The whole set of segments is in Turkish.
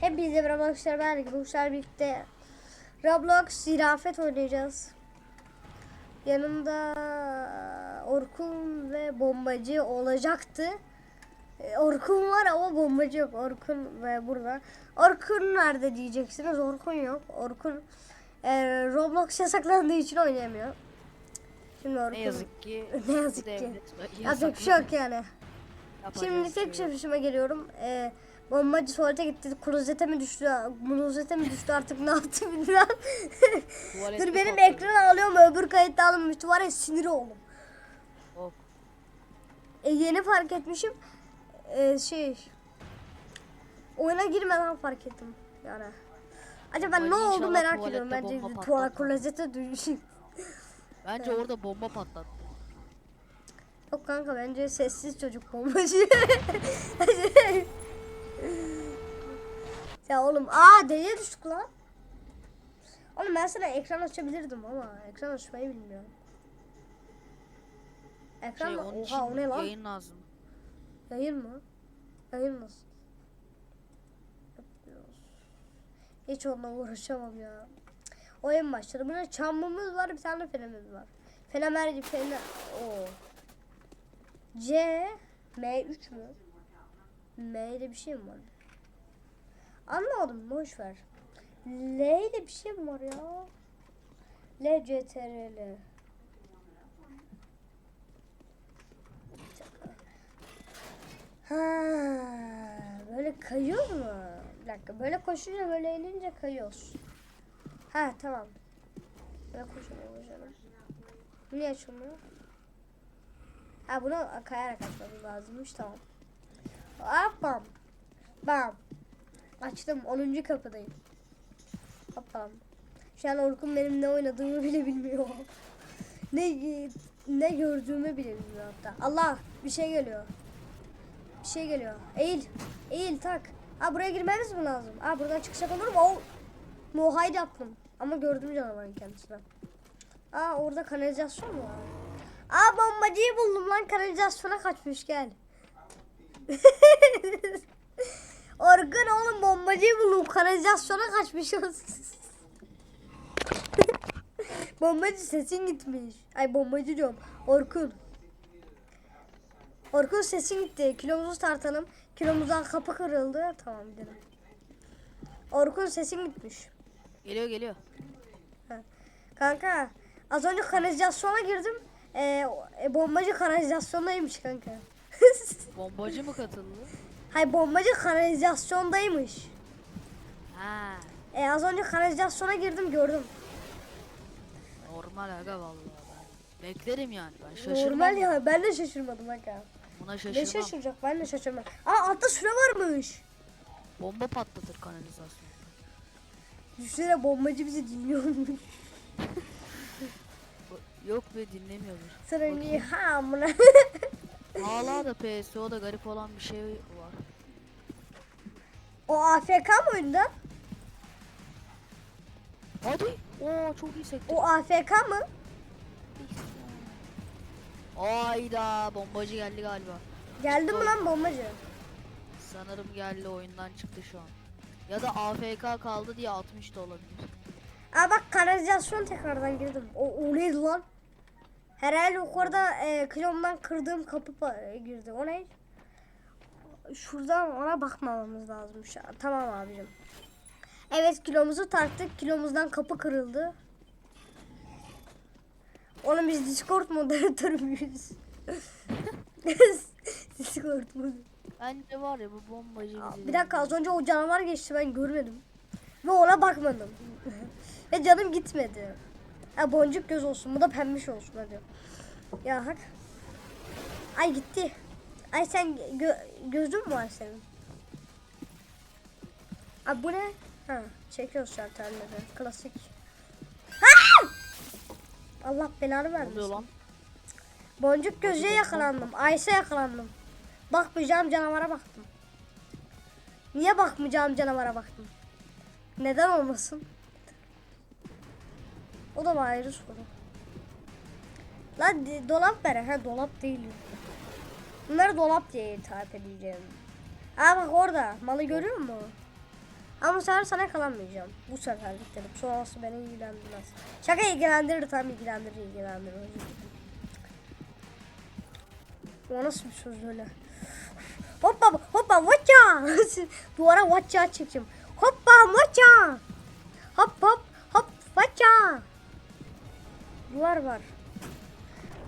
Hepinize merhaba arkadaşlar ben Uçlar birlikte Roblox zirafet oynayacağız. Yanımda Orkun ve bombacı olacaktı. E, Orkun var ama bombacı yok. Orkun ve burada. Orkun nerede diyeceksiniz. Orkun yok. Orkun e, Roblox yasaklandığı için oynayamıyor. Şimdi Orkun Ne yazık ki. Ne yazık ki. yapacak bir şey yok yani. Yapacak Şimdi tek şey yok. şefime geliyorum. Ee, bombacı tuvalete gitti. Klozete mi düştü? Klozete mi düştü artık ne yaptı bilmem. Dur benim patladı. ekran ağlıyorum öbür kayıtta alınmıştı. Var ya sinir oldum. Hop. E, yeni fark etmişim. E, şey. Oyuna girmeden fark ettim. Yani. Acaba Ay, ne oldu merak ediyorum. Bence tuvalet klozete düştü. Bence orada bomba patlattı. Yok kanka bence sessiz çocuk bombacı. ya oğlum aa deliye düştük lan. Oğlum ben sana ekran açabilirdim ama ekran açmayı bilmiyorum. Ekran Şey, onun Oha o ne lan? yayın lazım. Yayın mı? Yayın nasıl? Hiç onunla uğraşamam ya. Oyun başladı. Burada çamımız var, bir tane fenemiz var. Fenemer, fene... O. C, M3 mü? M'de bir şey mi var? Anlamadım, boş ver. L'de bir şey mi var ya? L, C, T, R, L. Ha, böyle kayıyor mu? Bir dakika, böyle koşunca böyle eğilince kayıyoruz. Ha, tamam. Böyle koşuyor koşalım. Bu niye açılmıyor? Ha, bunu kayarak açmamız lazımmış, tamam. Hop, bam. Bam. Açtım, 10. kapıdayım. Hop, bam. Şu an Orkun benim ne oynadığımı bile bilmiyor. ne ne gördüğümü bile bilmiyor hatta. Allah, bir şey geliyor. Bir şey geliyor. Eğil. Eğil tak. Aa buraya girmemiz mi lazım? Aa buradan çıkacak olur mu? Oh. Muhayd yaptım. Ama gördüm canavarın kendisini. Aa orada kanalizasyon mu var? Aa bombacıyı buldum lan kanalizasyona kaçmış gel. Orgun oğlum bombacıyı buldum kanalizasyona kaçmış. bombacı sesin gitmiş. Ay bombacı diyorum. Orkun. Orkun sesin gitti. Kilomuzu tartalım. Kilomuzdan kapı kırıldı. Tamam gidelim. Orkun sesin gitmiş. Geliyor geliyor. Kanka az önce kanalizasyona girdim. Ee, e, bombacı kanalizasyondaymış kanka. Bombacı mı katıldı? Hay bombacı kanalizasyondaymış. Ha. E, az önce kanalizasyona girdim gördüm. Normal aga vallahi ben. Beklerim yani ben şaşırmam. Normal ya ben de şaşırmadım kanka. Buna Ne şaşırmam. şaşıracak ben de şaşırmam. Aa altta süre varmış. Bomba patlatır kanalizasyon. Düşünsene bombacı bizi dinliyormuş. Yok be dinlemiyordur. Sonra niye ha amına. Hala da PSO'da garip olan bir şey var. o AFK mı oyunda? Hadi. Oo çok iyi sekti. O AFK mı? Ayda bombacı geldi galiba. Geldi mi lan bombacı? Sanırım geldi oyundan çıktı şu an. Ya da AFK kaldı diye 60 da olabilir. Aa bak kanalizasyon tekrardan girdim. O, o neydi lan? Herhalde yukarıda e, kilomdan kırdığım kapı pa- girdi. O ne? Şuradan ona bakmamamız lazım şu an. Tamam abicim. Evet kilomuzu tarttık. Kilomuzdan kapı kırıldı. Oğlum biz Discord moderatörü müyüz? Discord modu. Bence var ya bu bombacı bizi Bir dakika az önce o canavar geçti ben görmedim. Ve ona bakmadım. Ve canım gitmedi. Ha boncuk göz olsun bu da pembiş olsun hadi. Ya hak. Ay gitti. Ay sen gö- gözün mü var senin? Abi bu ne? Ha çekiyoruz şartlarları. Klasik. Ha! Allah belanı vermesin. lan? Boncuk gözüye yakalandım. Ayşe yakalandım. Bakmayacağım canavara baktım. Niye bakmayacağım canavara baktım? Neden olmasın? O da ayrı soru. Lan dolap ver. Ha dolap değil. Bunları dolap diye hitap edeceğim. Aa bak orada. Malı görüyor musun? Yakalanma sefer sana yakalanmayacağım. Bu seferlik dedim. Sonrası beni ilgilendirmez. Şaka ilgilendirir tam ilgilendirir ilgilendirir. O nasıl bir söz öyle? Hoppa hoppa vaça. Duvara vaça çekeceğim. Hoppa vaça. Hop hop hop vaça. Duvar var.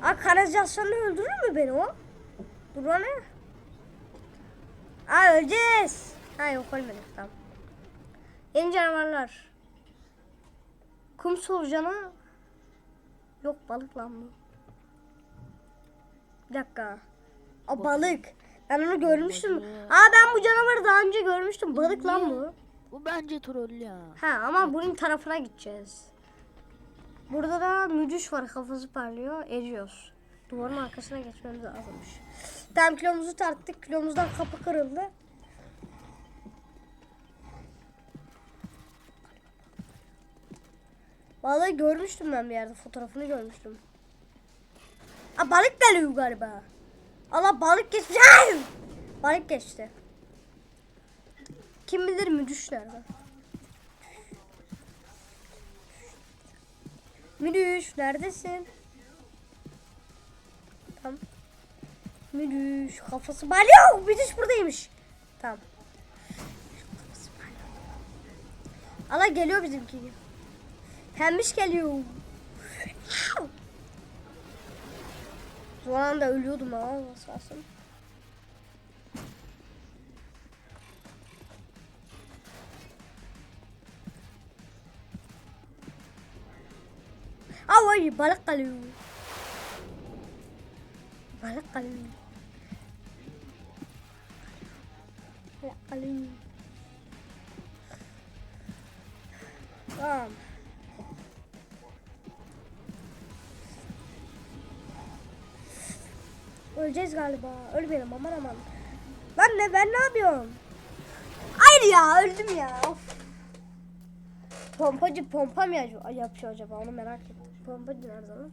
Aa kanalizasyonda öldürür mü beni o? Dur o ne? Aa öleceğiz. Ha yok ölmedik tamam. Yeni canavarlar. Kum solucanı. Yok balık lan bu. Bir dakika. O balık. Ben onu görmüştüm. Aa ben bu canavarı daha önce görmüştüm. Balık lan bu. Bu bence troll ya. Ha ama bunun tarafına gideceğiz. Burada da mücüş var kafası parlıyor. Eriyoruz. Duvarın arkasına geçmemiz lazımmış. Tam kilomuzu tarttık. Kilomuzdan kapı kırıldı. Balığı görmüştüm ben bir yerde. Fotoğrafını görmüştüm. Aa, balık geliyor galiba. Allah balık geçti. Balık geçti. Kim bilir müdüş nerede? Müdüş neredesin? Tamam. Müdüş kafası balıyor. Müdüş buradaymış. Tamam. Allah geliyor bizimki. Pembiş geliyor. Son anda ölüyordum ha. Nasıl Ay balık kalıyor. Balık kalıyor. Balık kalıyor. Tamam. Öleceğiz galiba. Ölmeyelim aman aman. Lan ne ben ne yapıyorum? Hayır ya öldüm ya. Of. Pompacı pompa mı ya- yapıyor acaba onu merak ettim. Pompacı nerede lan?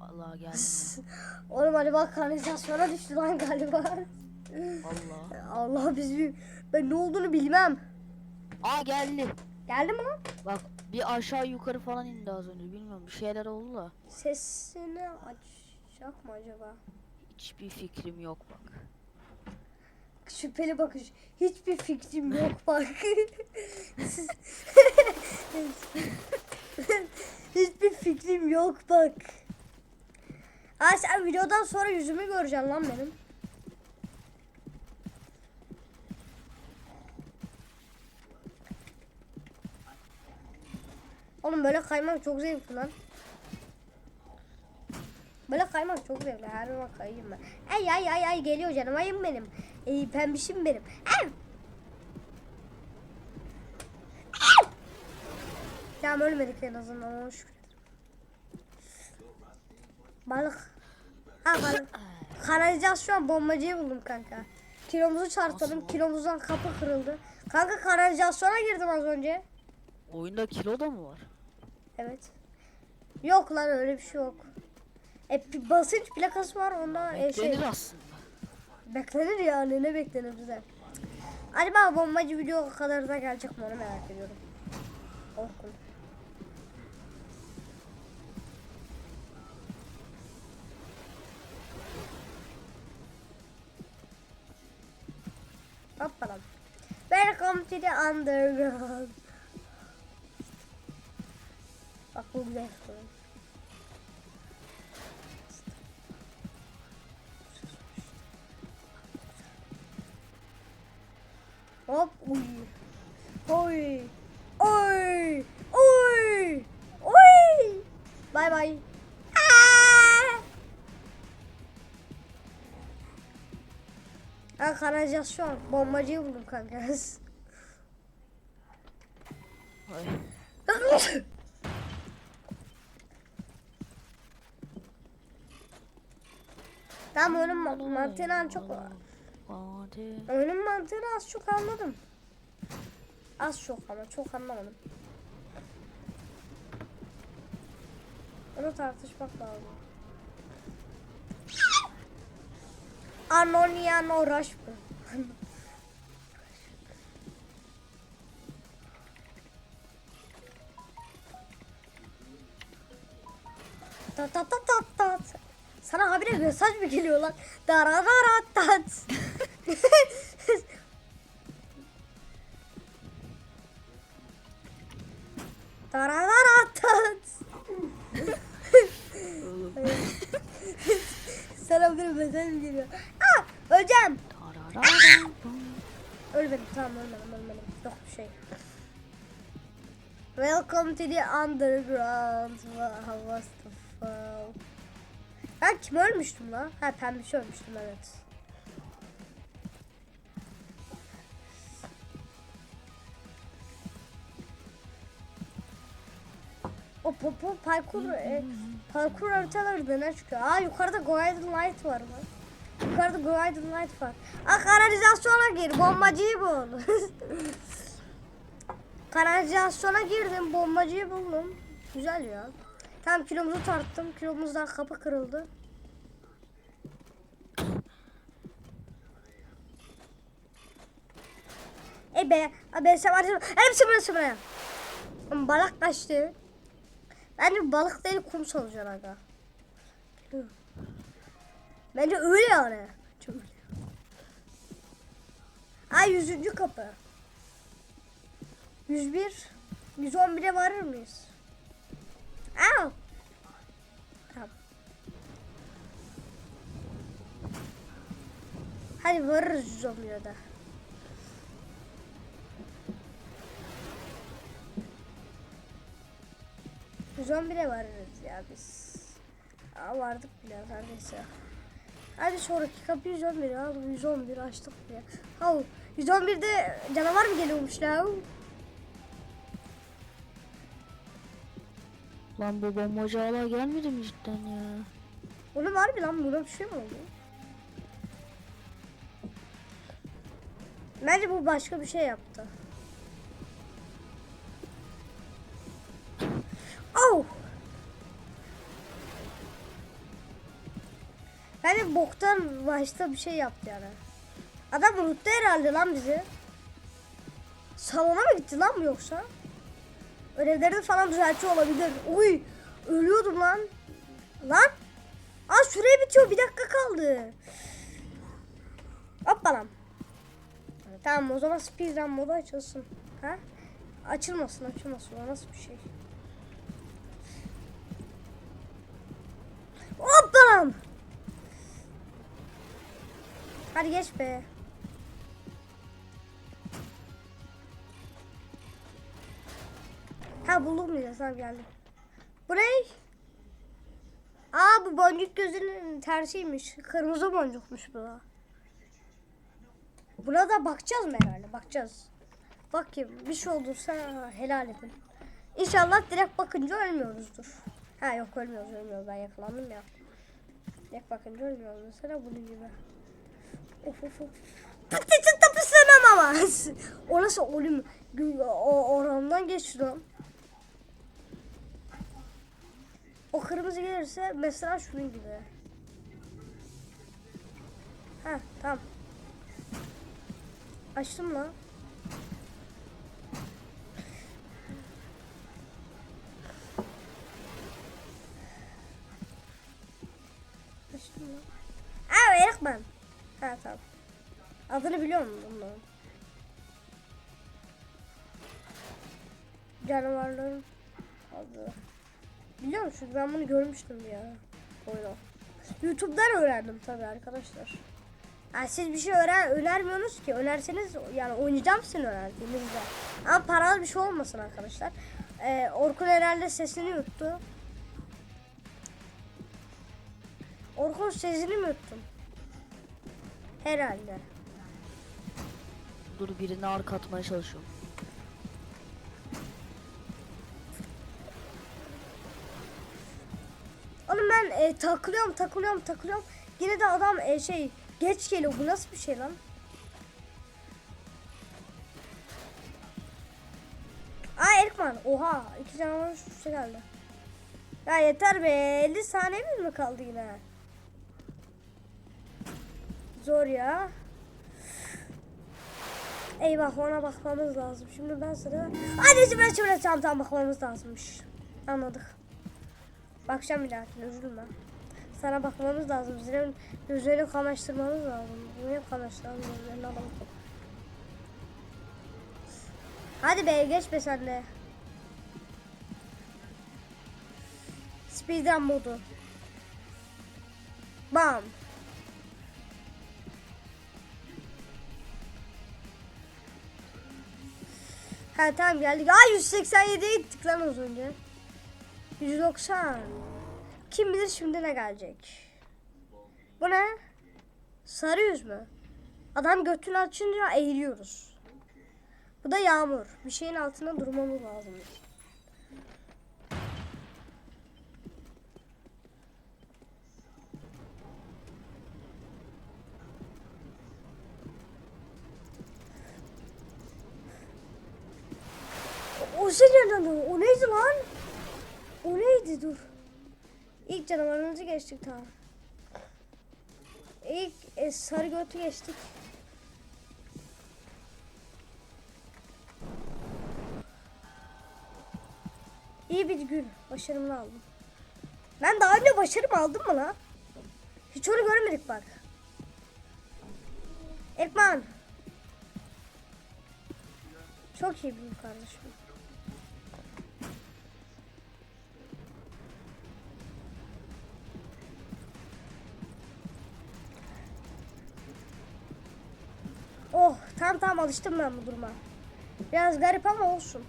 Vallahi geldi. Oğlum hadi bak kanalizasyona düştü lan galiba. Allah. Allah bizi ben ne olduğunu bilmem. Aa geldi. Geldi mi lan? Bak bir aşağı yukarı falan indi az önce. Bilmiyorum bir şeyler oldu da. Sesini açacak mı acaba? Hiçbir fikrim yok bak. Şüpheli bakış. Hiçbir fikrim yok bak. Hiçbir fikrim yok bak. Ha sen videodan sonra yüzümü göreceksin lan benim. Oğlum böyle kaymak çok zevkli lan. Böyle kaymak çok zevkli. Her zaman kayayım ben. Ay ay ay ay geliyor canım ayım benim. Ey pembişim benim. Ay. Ay. Tamam ölmedik en azından ona şükür. Balık. Ha balık. Kanalizasyon bombacıyı buldum kanka. Kilomuzu. Nasıl? Kilomuzdan kapı kırıldı. Kanka kanalizasyona girdim az önce. Oyunda kilo da mı var? Evet. Yok lan öyle bir şey yok. E, pi- basınç plakası var onda e, şey, Beklenir aslında. beklenir yani ne beklenir bize. Acaba bombacı video kadar da gelecek mi onu merak ediyorum. Orkun. Hoppalam. Welcome to the underground. Bak bu güzel soru. Hop uy. Oy. Oy. Oy. Oy. Bay bay. Ha kanalizasyon. Bombacıyı buldum kanka. Tamam önüm mantığını çok Hadi. önüm mantığını az çok anladım. Az çok ama çok anlamadım. Onu tartışmak lazım. Anonian uğraşma. tat tat tat tat tat. Sana habire mesaj mı geliyor lan? Dara dara tat. dara dara tat. Sana habire mesaj mı geliyor? Öleceğim. Ölmedim tamam ölmedim ölmedim. Yok bir şey. Welcome to the underground. Wow, what the fuck? Ben kim ölmüştüm lan? Ha pembişi ölmüştüm evet. O popo parkur e, parkur haritaları döner çıkıyor. Aa yukarıda Golden Light var lan. Yukarıda Golden Light var. Aa kanalizasyona gir bombacıyı bul. kanalizasyona girdim bombacıyı buldum. Güzel ya. Tamam kilomuzu tarttım. Kilomuzdan kapı kırıldı. E be, abi sen var. Hepsi burası. Ama Balık kaçtı. Bence balık değil kum solucan aga. Bence öyle yani. Çok öyle. Ay yüzüncü kapı. 101 111'e varır mıyız? Aa. Tamam. Hadi varırız 111'e de. Biz 11'e varırız ya biz. Aa, vardık bile neredeyse. Hadi sonraki kapı 111 ya. 111 açtık bile. Ha 111'de canavar mı geliyormuş ya? Lan bu bombacı hala gelmedi mi cidden ya? Var mı lan? Buna bir şey mi oldu? Bence bu başka bir şey yaptı. Bence boktan başta bir şey yaptı yani. Adam unuttu herhalde lan bizi. Salona mı gitti lan bu yoksa? Ödevlerini falan düzeltiyor olabilir. Uy! Ölüyordum lan. Lan! Aa süre bitiyor. Bir dakika kaldı. Hoppalam. Tamam o zaman speedrun modu açılsın. Ha? Açılmasın açılmasın. O nasıl bir şey? Hoppalam. Hadi geç be. Ha bile. Tamam geldim. Bu ne? Aa bu boncuk gözünün tersiymiş. Kırmızı boncukmuş bu. Buna da bakacağız mı herhalde? Bakacağız. Bakayım bir şey olursa helal edin. İnşallah direkt bakınca ölmüyoruzdur. Ha yok ölmüyoruz ölmüyoruz ben yakalandım ya. Direkt bakınca ölmüyoruz mesela bunun gibi. Of of of. Patates tapısınam ama. o nasıl ölüm? O orandan geçti lan. O kırmızı gelirse mesela şunun gibi. Ha tamam. Açtım lan. Açtım lan. Aa Erikman. Ha tamam. Adını biliyor musun bunların? Canavarların adı. Biliyor musun? Ben bunu görmüştüm ya. Oyunu. YouTube'dan öğrendim tabii arkadaşlar. Yani siz bir şey öğren önermiyorsunuz ki. Önerseniz yani oynayacağım sizin önerdiğinizde. Ama paralı bir şey olmasın arkadaşlar. Ee, Orkun herhalde sesini yuttu. Orkun sesini mi yuttun? Herhalde. Dur birini arka atmaya çalışıyorum. Oğlum ben e, takılıyorum takılıyorum takılıyorum. Yine de adam e, şey geç geliyor. Bu nasıl bir şey lan? Aa Erkman. Oha. iki üst üste geldi. Ya yeter be. 50 saniyemiz mi kaldı yine? Zor ya. Eyvah ona bakmamız lazım. Şimdi ben sıra... Hadi şimdi şimdi tam tam bakmamız lazımmış. Anladık. Bakacağım bir dahakine üzülme. Sana bakmamız lazım. Senin gözlerini kamaştırmamız lazım. Niye kamaştırmamız gözlerini alalım. Hadi be geç be sen de. Speedrun modu. Bam. Ha tamam geldik. Aa 187'ye gittik lan az önce. 190. Kim bilir şimdi ne gelecek. Bu ne? Sarı yüz mü? Adam götünü açınca eğiliyoruz. Bu da yağmur. Bir şeyin altında durmamız lazım. Senin adı. O neydi lan? O neydi dur. İlk canavarımızı geçtik tamam. İlk e, sarı götü geçtik. İyi bir gün. Başarımını aldım. Ben daha önce başarım aldım mı lan? Hiç onu görmedik bak. Ekman. Çok iyi bir kardeşim. Tamam tamam alıştım ben bu duruma. Biraz garip ama olsun.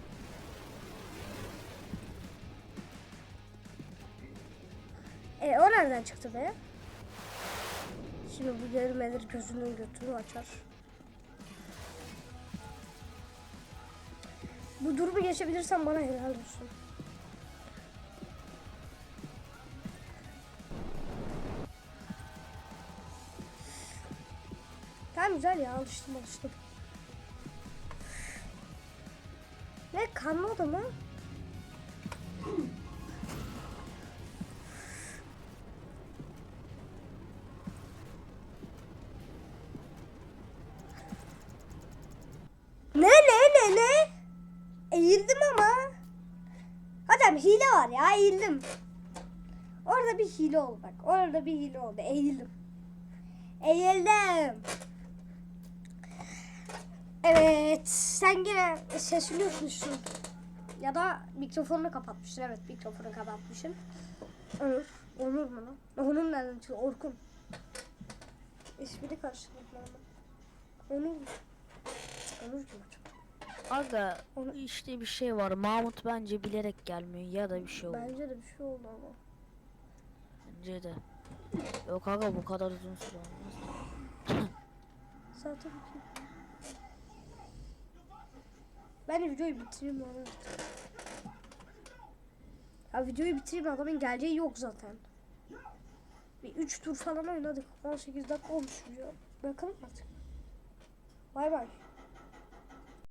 E o nereden çıktı be? Şimdi bu görmeler gözünün götünü açar. Bu durumu geçebilirsen bana helal olsun. Tamam güzel ya alıştım alıştım. Ne kanmadı mı? Ne ne ne ne? Eğildim ama. Hocam hile var ya eğildim. Orada bir hile oldu bak. Orada bir hile oldu. Eğildim. Eğildim. Evet. Sen yine sesini unutmuşsun. Ya da mikrofonunu kapatmışsın. Evet mikrofonu kapatmışsın. Onur. Onur mu lan? Onur nereden çıktı? Orkun. İsmini ben. Onur. Onur kim acaba? Aga Onu- işte bir şey var. Mahmut bence bilerek gelmiyor ya da bir şey oldu. Bence de bir şey oldu ama. Bence de. Yok aga bu kadar uzun süre olmaz. Zaten. Ben de videoyu bitireyim abi. Ya videoyu bitireyim adamın geleceği yok zaten. Bir 3 tur falan oynadık. 18 dakika olmuş video. Bakalım artık. Bay bay.